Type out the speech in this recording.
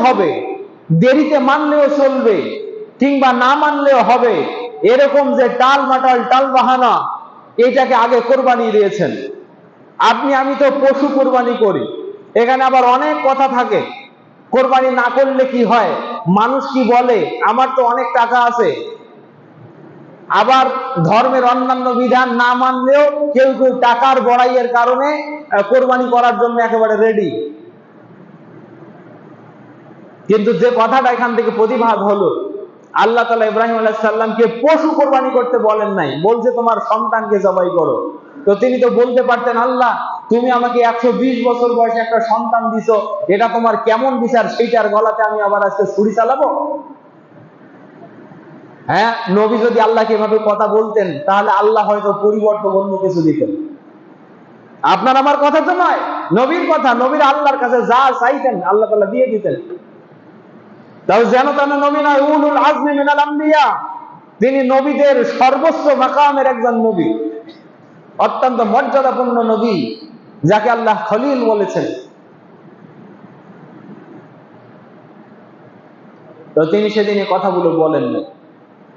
হবে। দেরিতে মানলেও চলবে, কিংবা না মানলেও হবে। এরকম যে টাল মাটাল, টাল বাহানা, এটাকে আগে কোরবানি দিয়েছেন। আপনি, আমি তো পশু কোরবানি করি। এখানে আবার অনেক কথা থাকে। কোরবানি না করলে কি হয়? মানুষ কি বলে? আমার তো অনেক টাকা আছে। আবার ধর্মের অন্যান্য বিধান না মানলেও কেউ কেউ টাকার বড়াইয়ের কারণে কোরবানি করার জন্য একেবারে রেডি কিন্তু যে কথাটা এখান থেকে প্রতিভাগ হলো, আল্লাহ তালা ইব্রাহিম আলাইসাল্লামকে পশু কোরবানি করতে বলেন নাই। বলছে, তোমার সন্তানকে জবাই করো। তো তিনি তো বলতে পারতেন, আল্লাহ, তুমি আমাকে একশো বিশ বছর বয়সে একটা সন্তান দিছো। এটা তোমার কেমন বিচার? সেইটার গলাতে আমি আবার আজকে ছুরি চালাবো? হ্যাঁ নবী যদি আল্লাহকে এভাবে কথা বলতেন, তাহলে আল্লাহ হয়তো পরিবর্তন অন্য কিছু দিতেন। আপনার আমার কথা তো নয়, নবীর কথা, নবীর আল্লাহর কাছে যা চাইতেন, আল্লাহ তালা দিয়ে দিতেন। তাও যেন তেন নবী নয়, উলুল আজমি মিনাল তিনি নবীদের সর্বোচ্চ মাকামের একজন নবী। অত্যন্ত মর্যাদাপূর্ণ নবী, যাকে আল্লাহ খলিল বলেছেন। তো তিনি সেদিন কথাগুলো বলেন না